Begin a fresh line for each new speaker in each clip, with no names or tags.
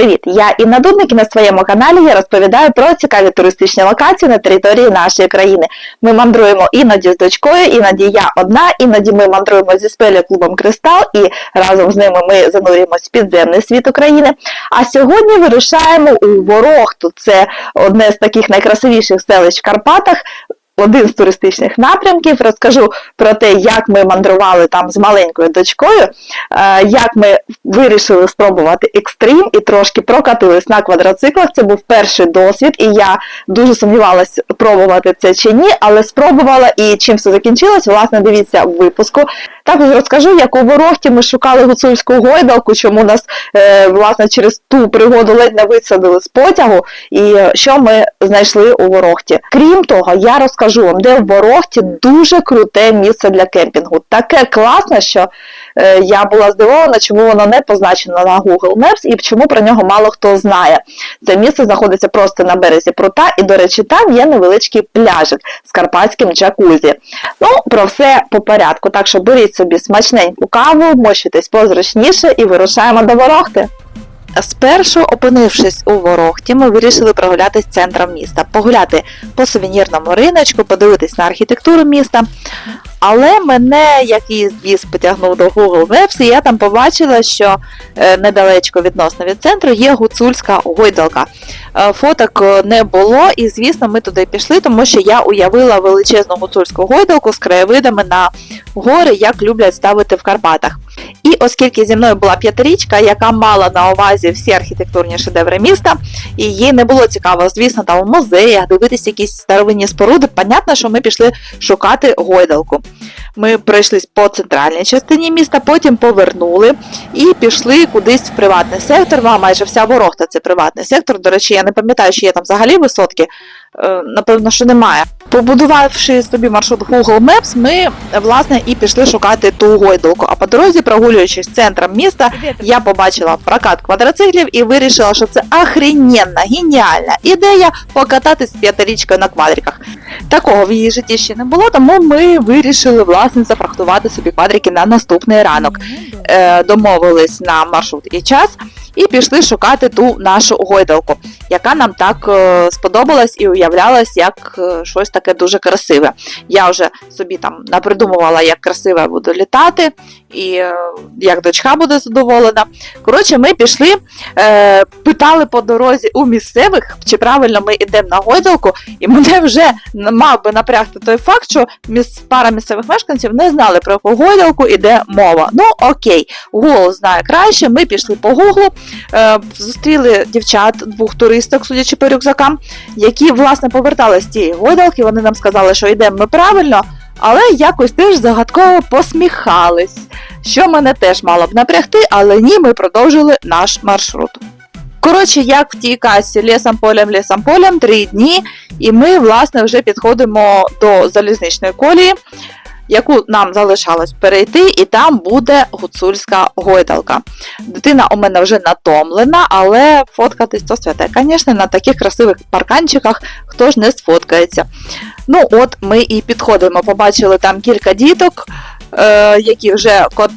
Привіт! Я Інна Дудник і на своєму каналі я розповідаю про цікаві туристичні локації на території нашої країни. Ми мандруємо іноді з дочкою, іноді я одна, іноді ми мандруємо зі спелі клубом Кристал і разом з ними ми занурюємось в підземний світ України. А сьогодні вирушаємо у Ворохту. Це одне з таких найкрасивіших селищ в Карпатах один з туристичних напрямків. Розкажу про те, як ми мандрували там з маленькою дочкою, е, як ми вирішили спробувати екстрим і трошки прокатились на квадроциклах. Це був перший досвід, і я дуже сумнівалася, пробувати це чи ні, але спробувала і чим все закінчилось, власне, дивіться в випуску. Також розкажу, як у Ворохті ми шукали гуцульську гойдалку, чому нас е, власне через ту пригоду ледь не висадили з потягу, і що ми знайшли у Ворохті. Крім того, я розкажу вам, де в Ворохті дуже круте місце для кемпінгу. Таке класне, що е, я була здивована, чому воно не позначено на Google Maps і чому про нього мало хто знає. Це місце знаходиться просто на березі прута, і, до речі, там є невеличкий пляжик з карпатським джакузі. Ну, про все по порядку. Так що беріть собі смачненьку каву, мощитесь позручніше і вирушаємо до Ворохти. Спершу, опинившись у Ворохті, ми вирішили прогулятись центром міста, погуляти по сувенірному риночку, подивитись на архітектуру міста. Але мене якийсь біс потягнув до Google Maps, і я там побачила, що е, недалечко відносно від центру є гуцульська гойдалка. Е, Фоток е, не було, і звісно, ми туди пішли, тому що я уявила величезну гуцульську гойдалку з краєвидами на гори, як люблять ставити в Карпатах. І оскільки зі мною була п'ятирічка, яка мала на увазі всі архітектурні шедеври міста, і їй не було цікаво, звісно, там у музеях дивитися якісь старовинні споруди, понятно, що ми пішли шукати гойдалку. Ми пройшлись по центральній частині міста, потім повернули і пішли кудись в приватний сектор. А майже вся ворохта це приватний сектор. До речі, я не пам'ятаю, чи є там взагалі висотки. Е, Напевно, що немає. Побудувавши собі маршрут Google Maps, ми власне і пішли шукати ту гойдалку. А по дорозі, прогулюючись центром міста, я побачила прокат квадроциклів і вирішила, що це охрененна, геніальна ідея покататись з п'ятирічкою на квадриках. Такого в її житті ще не було, тому ми вирішили власне зафрахтувати собі квадрики на наступний ранок. Е, домовились на маршрут і час і пішли шукати ту нашу гойдалку, яка нам так е, сподобалась і уявлялась як е, щось таке дуже красиве. Я вже собі там напридумувала, як красиве буду літати, і е, як дочка буде задоволена. Коротше, ми пішли, е, питали по дорозі у місцевих, чи правильно ми йдемо на гойдалку, і мене вже мав би напрягти той факт, що міс, пара місцевих мешканців не знали, про гойдалку йде мова. Ну окей, Google знає краще, ми пішли по Гуглу, е, зустріли дівчат, двох туристок, судячи по рюкзакам, які, власне, повертались з тієї гойдалки, вони нам сказали, що йдемо ми правильно, але якось теж загадково посміхались, що мене теж мало б напрягти, але ні, ми продовжили наш маршрут. Коротше, як в тій касі лісом полем, лісом полем, три дні, і ми, власне, вже підходимо до залізничної колії, яку нам залишалось перейти, і там буде гуцульська гойдалка. Дитина у мене вже натомлена, але фоткатись то святе. Звісно, на таких красивих парканчиках хто ж не сфоткається. Ну, от ми і підходимо. Побачили там кілька діток, е, які вже кот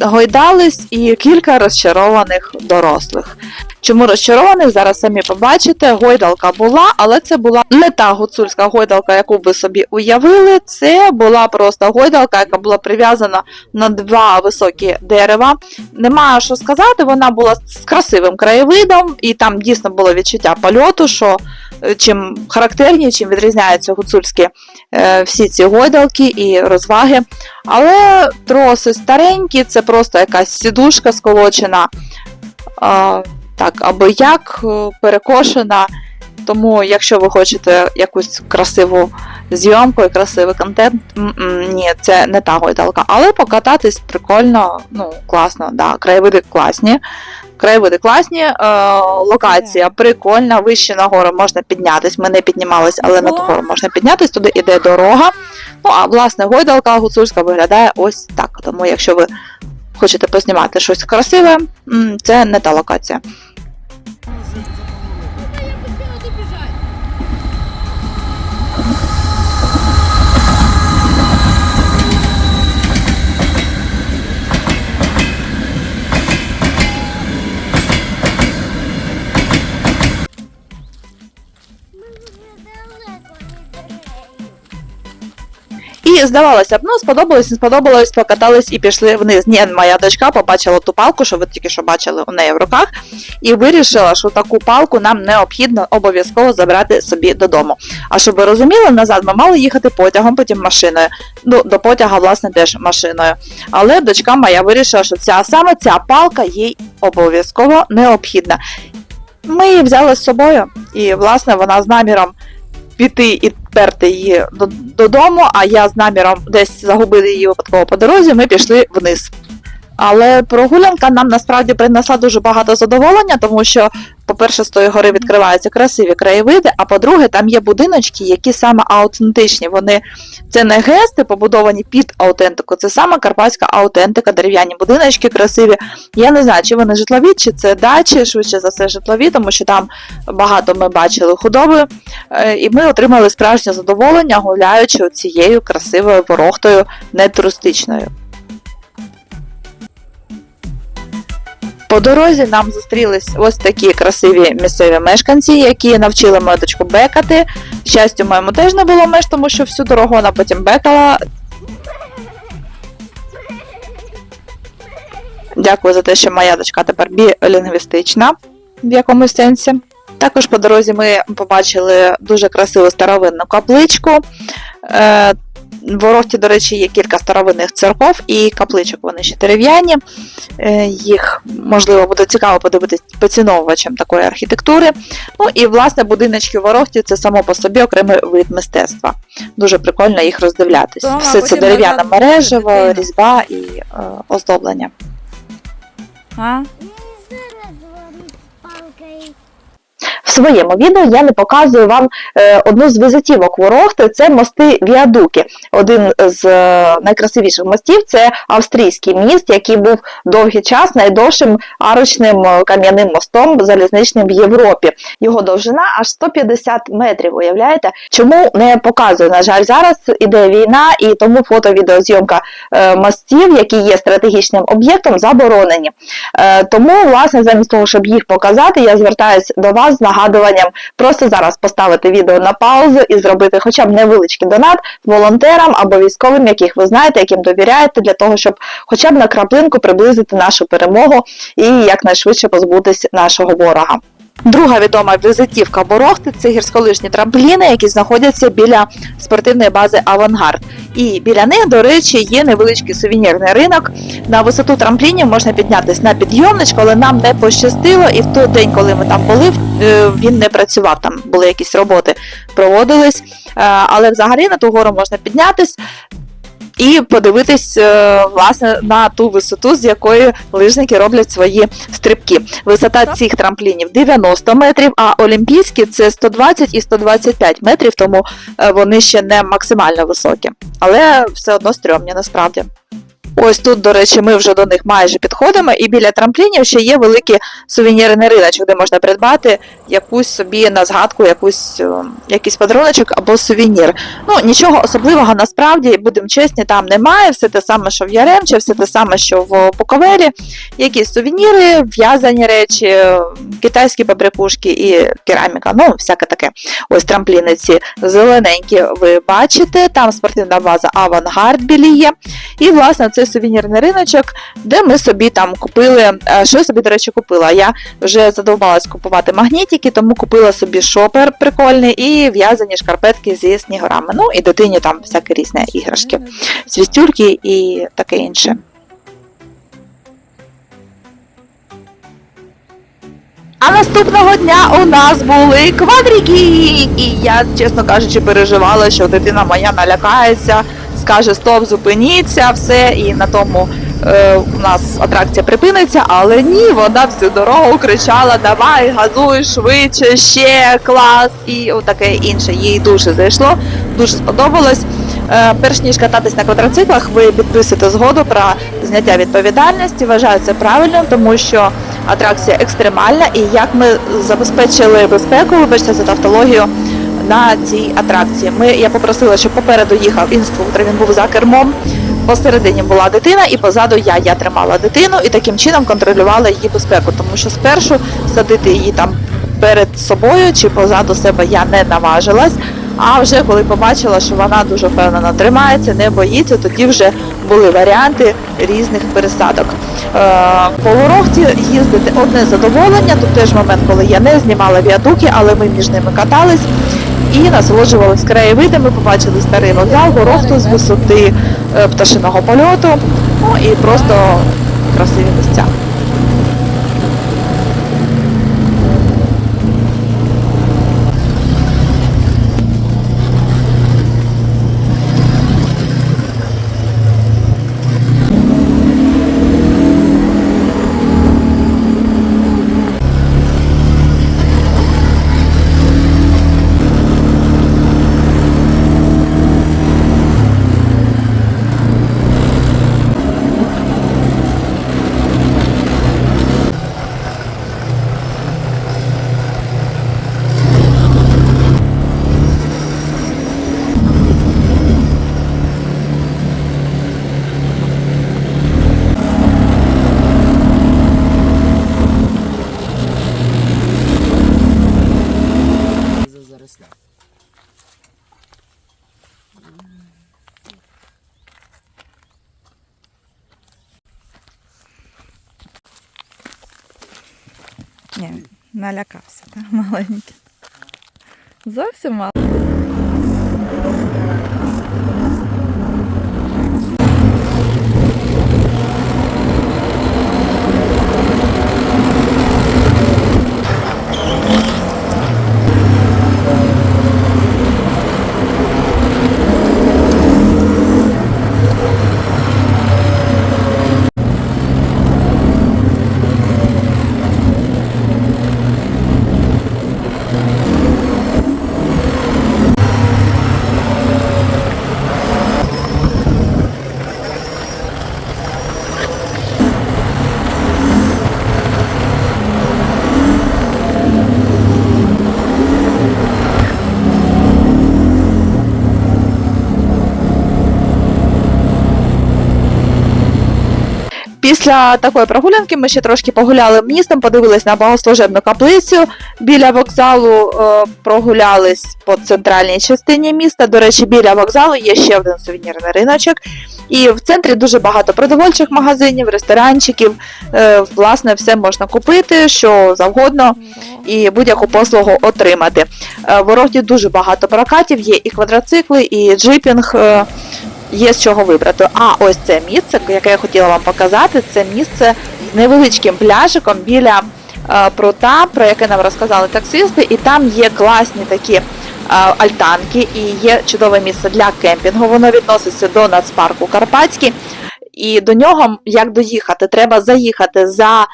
гойдались, і кілька розчарованих дорослих. Чому розчарованих, зараз самі побачите. Гойдалка була, але це була не та гуцульська гойдалка, яку ви собі уявили. Це була просто гойдалка, яка була прив'язана на два високі дерева. Нема що сказати, вона була з красивим краєвидом, і там дійсно було відчуття польоту, що е, чим характерні, чим відрізняються гуцульські е, всі ці гойдалки і розваги. Але троси старенькі, це просто якась сідушка сколочена. А, так, або як е, перекошена. Тому, якщо ви хочете якусь красиву зйомку і красивий контент, ні, це не та гойдалка. Але покататись прикольно, ну, класно, да, краєвиди класні. Краєвиди класні, е, локація прикольна, вище на гору можна піднятись. Ми не піднімались, але на ту гору можна піднятись, туди іде дорога. Ну, а власне гойдалка гуцульська виглядає ось так. Тому, якщо ви хочете познімати щось красиве, це не та локація. І здавалося б, ну сподобалось, не сподобалось, покатались і пішли вниз. Ні, моя дочка побачила ту палку, що ви тільки що бачили у неї в руках, і вирішила, що таку палку нам необхідно обов'язково забрати собі додому. А щоб ви розуміли, назад ми мали їхати потягом, потім машиною. Ну, до потяга, власне, теж машиною. Але дочка моя вирішила, що ця саме ця палка їй обов'язково необхідна. Ми її взяли з собою, і власне вона з наміром піти і перти її до- додому, а я з наміром десь загубити її випадково по дорозі, ми пішли вниз. Але прогулянка нам насправді принесла дуже багато задоволення, тому що, по-перше, з тої гори відкриваються красиві краєвиди, а по-друге, там є будиночки, які саме аутентичні. Вони це не гести, побудовані під аутентику, це саме карпатська аутентика, дерев'яні будиночки красиві. Я не знаю, чи вони житлові, чи це дачі, швидше за все житлові, тому що там багато ми бачили худоби, Е, і ми отримали справжнє задоволення, гуляючи цією красивою ворохтою нетуристичною. По дорозі нам зустрілись ось такі красиві місцеві мешканці, які навчили мою дочку бекати. Щастю, моєму теж не було меж, тому що всю дорогу вона потім бекала. Дякую за те, що моя дочка тепер білінгвістична в якомусь сенсі. Також по дорозі ми побачили дуже красиву старовинну капличку. В Ворохті, до речі, є кілька старовинних церков і капличок, вони ще дерев'яні. Е, Їх, можливо, буде цікаво подивитись поціновувачам такої архітектури. Ну і, власне, будиночки в Ворохті це само по собі окремий вид мистецтва. Дуже прикольно їх роздивлятись.
Дома,
Все це
потім
дерев'яне мережево, різьба і е, оздоблення.
А?
В своєму відео я не показую вам е, одну з візитівок Ворохти, це мости Віадуки. Один з е, найкрасивіших мостів це австрійський міст, який був довгий час найдовшим арочним е, кам'яним мостом залізничним в Європі. Його довжина аж 150 метрів. Уявляєте? Чому не показую? На жаль, зараз іде війна, і тому фото-відеозйомка мостів, які є стратегічним об'єктом, заборонені. Тому, власне, замість того, щоб їх показати, я звертаюся до вас з нагадуванням просто зараз поставити відео на паузу і зробити хоча б невеличкий донат волонтерам або військовим, яких ви знаєте, яким довіряєте, для того, щоб хоча б на краплинку приблизити нашу перемогу і якнайшвидше позбутись нашого ворога. Друга відома візитівка Борохти це гірськолижні трампліни, які знаходяться біля спортивної бази Авангард. І біля них, до речі, є невеличкий сувенірний ринок. На висоту трамплінів можна піднятися на підйомничку, але нам не пощастило, і в той день, коли ми там були, е, він не працював. Там були якісь роботи, проводились. Е, Але взагалі на ту гору можна піднятись. І подивитись е, власне на ту висоту, з якої лижники роблять свої стрибки. Висота цих трамплінів 90 метрів, а олімпійські це 120 і 125 метрів, тому е, вони ще не максимально високі, але все одно стрьомні насправді. Ось тут, до речі, ми вже до них майже підходимо, і біля трамплінів ще є великий сувенірний риночок, де можна придбати якусь собі на згадку, якусь, е, якийсь подаруночок або сувенір. Ну, нічого особливого насправді, будемо чесні, там немає. Все те саме, що в Яремче, все те саме, що в Буковелі. Якісь сувеніри, в'язані речі, китайські побрякушки і кераміка. Ну, всяке таке. Ось трампліни ці зелененькі ви бачите. Там спортивна база Авангард білі є. І, власне, цей сувенірний риночок, де ми собі там купили. е, Що я собі, до речі, купила? Я вже задовбалась купувати магнітики, тому купила собі шопер прикольний і в'язані шкарпетки зі снігурами. Ну і дитині там всякі різні іграшки, свістюльки і таке інше. А наступного дня у нас були квадрики, і я, чесно кажучи, переживала, що дитина моя налякається, скаже стоп, зупиніться, все, і на тому е, у нас атракція припиниться, але ні, вона всю дорогу кричала: Давай, газуй швидше, ще клас, і таке інше. Їй дуже зайшло, дуже сподобалось. Е, Перш ніж кататись на квадроциклах, ви підписуєте згоду про зняття відповідальності. Вважаю це правильним, тому що атракція екстремальна, і як ми забезпечили безпеку, вибачте за тавтологію, на цій атракції. Ми, я попросила, щоб попереду їхав інструктор, він був за кермом. Посередині була дитина, і позаду я. Я тримала дитину і таким чином контролювала її безпеку, тому що спершу садити її там перед собою чи позаду себе я не наважилась. А вже коли побачила, що вона дуже впевнено тримається, не боїться, тоді вже були варіанти різних пересадок. Е, По Ворохті їздити одне задоволення. Тут теж момент, коли я не знімала віадуки, але ми між ними катались і насолоджувалися краєвидами. Побачили старий вокзал, горохту з висоти е, пташиного польоту. Ну і просто красиві місця.
Ні, налякався, так, маленький. Зовсім мало.
Після такої прогулянки ми ще трошки погуляли містом, подивились на богослужебну каплицю біля вокзалу, е, прогулялись по центральній частині міста. До речі, біля вокзалу є ще один сувенірний риночок. І в центрі дуже багато продовольчих магазинів, ресторанчиків. Е, Власне, все можна купити, що завгодно, і будь-яку послугу отримати. Е, В Ворогті дуже багато прокатів, є і квадроцикли, і джипінг. е, Є з чого вибрати. А ось це місце, яке я хотіла вам показати, це місце з невеличким пляжиком біля е, прута, про яке нам розказали таксисти, і там є класні такі е, альтанки, і є чудове місце для кемпінгу. Воно відноситься до нацпарку Карпатський. І до нього як доїхати? Треба заїхати за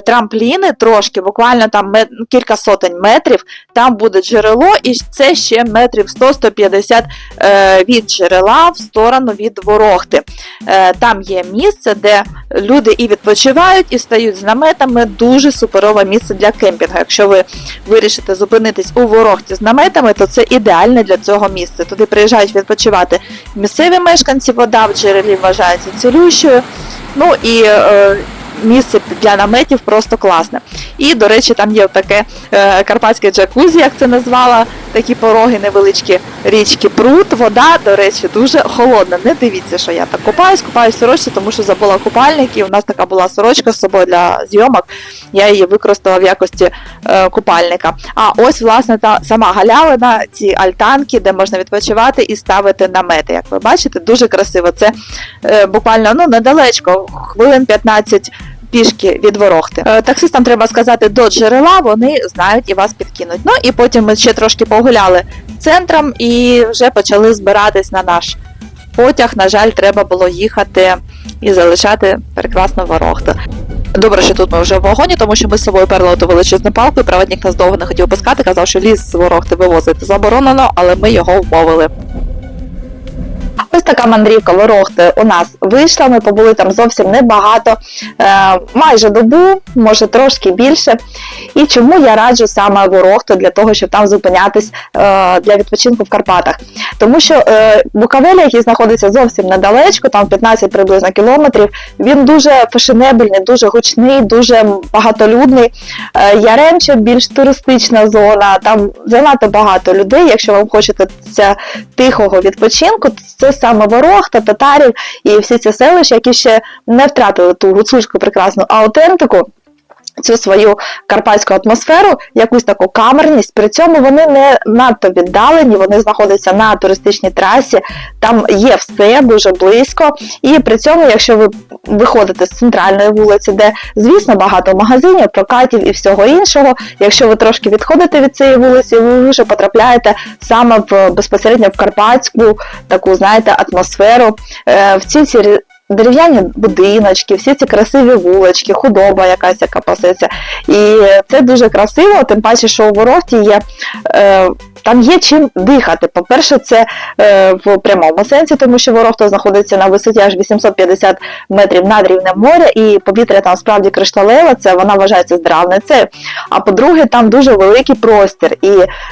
трампліни трошки, буквально там кілька сотень метрів. Там буде джерело, і це ще метрів 100-150 е, від джерела в сторону від ворогти. Е, там є місце, де люди і відпочивають, і стають з наметами. Дуже суперове місце для кемпінгу. Якщо ви вирішите зупинитись у ворогті з наметами, то це ідеальне для цього місце. Туди приїжджають відпочивати місцеві мешканці, вода в джерелі вважається цілющою. Ну і е, місце для наметів просто класне. І, до речі, там є таке е, карпатське джакузі, як це назвала, такі пороги невеличкі річки Прут. Вода, до речі, дуже холодна. Не дивіться, що я так купаюсь, купаюсь в сорочці, тому що забула купальник, і у нас така була сорочка з собою для зйомок. Я її використала в якості е, купальника. А ось, власне, та сама галявина, ці альтанки, де можна відпочивати і ставити намети. Як ви бачите, дуже красиво. Це е, буквально ну, недалечко, хвилин 15 пішки від ворогти. Е, Таксистам треба сказати до джерела, вони знають і вас підкинуть. Ну і потім ми ще трошки погуляли центром і вже почали збиратись на наш потяг. На жаль, треба було їхати і залишати прекрасну ворогту. Добре, що тут ми вже в вагоні, тому що ми з собою перли величезну палку, і проводник нас довго не хотів пускати, казав, що ліс з ворогти вивозити заборонено, але ми його вмовили. Ось така мандрівка Ворохти у нас вийшла. Ми побули там зовсім небагато, е, майже добу, може трошки більше. І чому я раджу саме Ворохту для того, щоб там зупинятись е, для відпочинку в Карпатах? Тому що е, Буковеля, який знаходиться зовсім недалечко, там 15 приблизно кілометрів, він дуже фешенебельний, дуже гучний, дуже багатолюдний. Яремче більш туристична зона, там занадто багато людей. Якщо вам хочете тихого відпочинку, то це саме Ворохта, татарів і всі ці селища, які ще не втратили ту гуцульську прекрасну аутентику. Цю свою карпатську атмосферу, якусь таку камерність. При цьому вони не надто віддалені, вони знаходяться на туристичній трасі, там є все дуже близько. І при цьому, якщо ви виходите з центральної вулиці, де, звісно, багато магазинів, прокатів і всього іншого, якщо ви трошки відходите від цієї вулиці, ви вже потрапляєте саме в безпосередньо в карпатську таку, знаєте, атмосферу. Е, В ці дерев'яні будиночки, всі ці красиві вулочки, худоба якась, яка пасеться. І це дуже красиво, тим паче, що у вороті є. Е, там є чим дихати. По-перше, це е, в прямому сенсі, тому що Ворохта знаходиться на висоті аж 850 метрів над рівнем моря, і повітря там справді кришталеве, це вона вважається здравницею. А по-друге, там дуже великий простір, і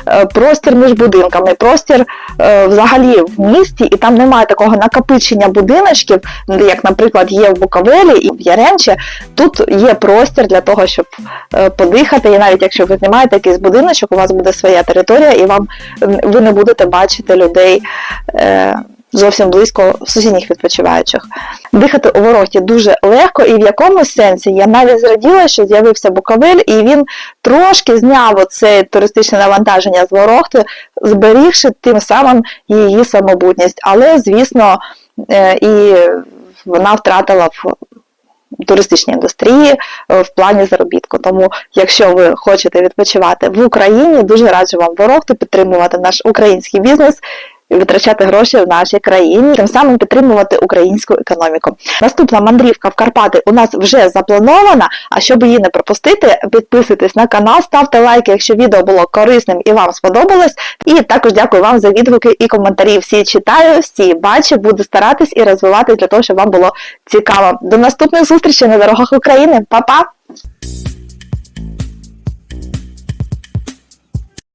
е, простір між будинками, простір е, взагалі в місті, і там немає такого накопичення будиночків, як, наприклад, є в Буковелі і в Яремче. Тут є простір для того, щоб е, подихати, і навіть якщо ви знімаєте якийсь будиночок, у вас буде своя територія, і вам м, ви не будете бачити людей. Е, Зовсім близько сусідніх відпочиваючих. Дихати у ворогті дуже легко, і в якомусь сенсі я навіть зраділа, що з'явився Буковель, і він трошки зняв оце туристичне навантаження з ворогти, зберігши тим самим її самобутність. Але, звісно, е, і вона втратила туристичній індустрії е, в плані заробітку. Тому, якщо ви хочете відпочивати в Україні, дуже раджу вам ворогти підтримувати наш український бізнес. Витрачати гроші в нашій країні, тим самим підтримувати українську економіку. Наступна мандрівка в Карпати у нас вже запланована. А щоб її не пропустити, підписуйтесь на канал, ставте лайки, якщо відео було корисним і вам сподобалось. І також дякую вам за відгуки і коментарі. Всі читаю, всі бачу, буду старатись і розвиватись для того, щоб вам було цікаво. До наступних зустрічей на дорогах України. Па-па!